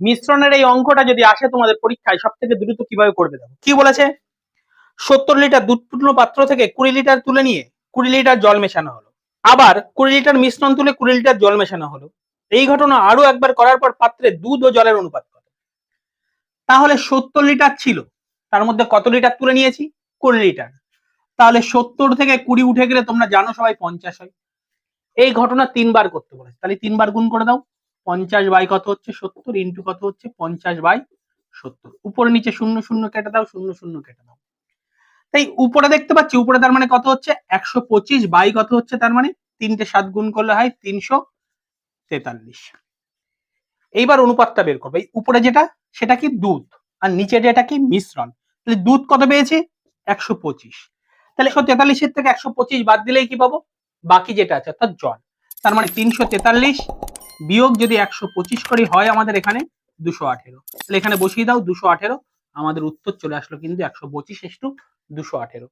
মিশ্রণের এই অঙ্কটা যদি আসে তোমাদের পরীক্ষায় সব থেকে দ্রুত কীভাবে করবে দেখো। কি বলেছে? সত্তর লিটার দুধপূর্ণ পাত্র থেকে কুড়ি লিটার তুলে নিয়ে কুড়ি লিটার জল মেশানো হলো। আবার কুড়ি লিটার মিশ্রণ তুলে কুড়ি লিটার জল মেশানো হলো। এই ঘটনা আরও একবার করার পর পাত্রে দুধ ও জলের অনুপাত তাহলে সত্তর লিটার ছিল, তার মধ্যে কত লিটার তুলে নিয়েছি? কুড়ি লিটার। তাহলে সত্তর থেকে কুড়ি উঠে গেলে তোমরা জানো সবাই পঞ্চাশ হয়। এই ঘটনা তিনবার করতে বলেছে। তাহলে তিনবার গুণ করে দাও। পঞ্চাশ বাই কত হচ্ছে সত্তর? ইন্টু কত হচ্ছে? পঞ্চাশ বাই সত্তর। উপরে নিচে শূন্য শূন্য কেটে দাও, শূন্য শূন্য কেটে দাও। তাই উপরে দেখতে পাচ্ছি, উপরে তার মানে কত হচ্ছে? একশো পঁচিশ বাই কত হচ্ছে তার মানে? তিনটে সাত গুণ করলে হয় তিনশো তেতাল্লিশ। এইবার অনুপাতটা বের করবে। এই উপরে যেটা, সেটা কি দুধ? আর নিচে যেটা কি মিশ্রণ? তাহলে দুধ কত পেয়েছে? একশো পঁচিশ। তাহলে একশো তেতাল্লিশের থেকে একশো পঁচিশ বাদ দিলেই কি পাবো? বাকি যেটা আছে, অর্থাৎ জল। তার মানে তিনশো তেতাল্লিশ বিয়োগ যদি একশো পঁচিশ করে হয় আমাদের এখানে দুশো আঠেরো। তাহলে এখানে বসিয়ে দাও দুশো আঠেরো, আমাদের উত্তর চলে আসলো কিন্তু একশো পঁচিশ একটু দুশো আঠেরো।